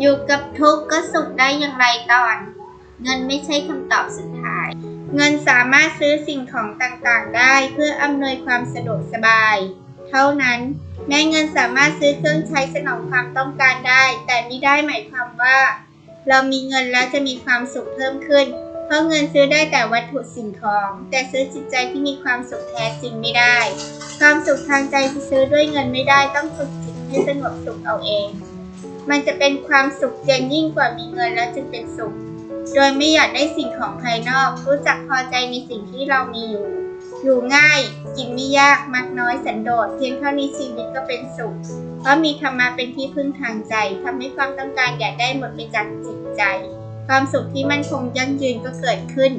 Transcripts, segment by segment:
อยู่กับทุกข์ก็สุขได้อย่างไรก่อน เงินไม่ใช่คำตอบสุดท้าย เงินสามารถซื้อสิ่งของต่างๆ ได้เพื่ออำนวยความสะดวกสบาย เท่านั้น แม้เงินสามารถซื้อเครื่องใช้สนองความต้องการได้ แต่ไม่ได้หมายความว่า เรามีเงินแล้วจะมีความสุขเพิ่มขึ้น เพราะเงินซื้อได้แต่วัตถุสิ่งของ แต่ซื้อจิตใจที่มีความสุขแท้จริงไม่ได้ ความสุขทางใจที่ซื้อด้วยเงินไม่ได้ต้องฝึกจิตให้สงบสุขเอาเอง มันจะเป็นความสุขเย็นยิ่งกว่ามีเงินแล้วจึงเป็นสุข โดยไม่อยากได้สิ่งของภายนอก รู้จักพอใจในสิ่งที่เรามีอยู่ อยู่ง่าย กินไม่ยาก มักน้อยสันโดษ เพียงเท่านี้ชีวิตก็เป็นสุข เพราะมีธรรมะเป็นที่พึ่งทางใจทำให้ความต้องการอยากได้หมดไปจากจิตใจ ความสุขที่มั่นคงยั่งยืนก็เกิดขึ้น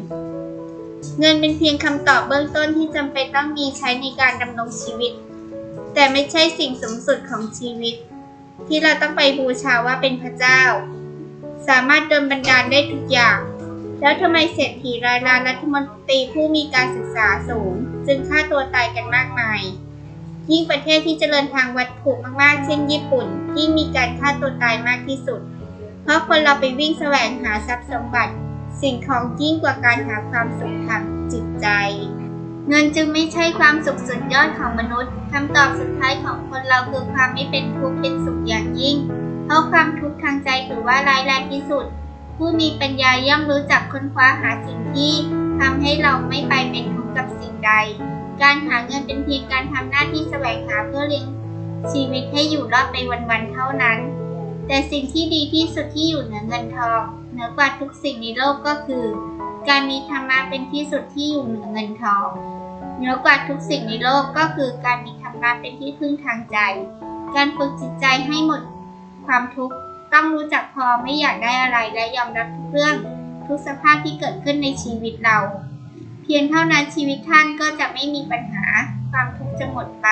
เงินเป็นเพียงคำตอบเบื้องต้นที่จำเป็นต้องมีใช้ในการดำรงชีวิต แต่ไม่ใช่สิ่งสูงสุดของชีวิต ที่เราต้องไปบูชาว่าเป็นพระเจ้า สามารถโดนบันดาลได้ทุกอย่าง แล้วทำไมเศรษฐีรายล้านรัฐมนตรีผู้มีการศึกษาสูง จึงฆ่าตัวตายกันมากมาย ยิ่งประเทศที่เจริญทางวัตถุมากๆ เช่นญี่ปุ่น ยิ่งมีการฆ่าตัวตายมากที่สุด เพราะคนเราไปวิ่งแสวงหาทรัพย์สมบัติ สิ่งของยิ่งกว่าการหาความสุขทางจิตใจ เงินจึงไม่ใช่ความสุขสุดยอดของมนุษย์คำตอบสุดท้ายของคนเราคือความไม่เป็นทุกข์เป็นสุขอย่างยิ่ง เพราะความทุกข์ทางใจถือว่าร้ายแรงที่สุด ผู้มีปัญญาย่อมรู้จักค้นคว้าหาสิ่งที่ทำให้เราไม่ไปเป็นทุกข์กับสิ่งใด การหาเงินเป็นเพียงการทำหน้าที่แสวงหาเพื่อเลี้ยงชีวิตให้อยู่รอดไปวันๆเท่านั้น แต่สิ่งที่ดีที่สุดที่อยู่เหนือเงินทองเหนือกว่าทุกสิ่งในโลกก็คือ การมีธรรมะเป็นที่สุดที่อยู่เหนือเงินทองเหนือกว่าทุกสิ่งในโลกก็คือการมีธรรมะเป็นที่พึ่งทางใจ การฝึกจิตใจให้หมดความทุกข์ต้องรู้จักพอไม่อยากได้อะไรและยอมรับทุกเรื่องทุกสภาพที่เกิดขึ้นในชีวิตเรา เพียงเท่านั้นชีวิตท่านก็จะไม่มีปัญหาความทุกข์จะหมดไป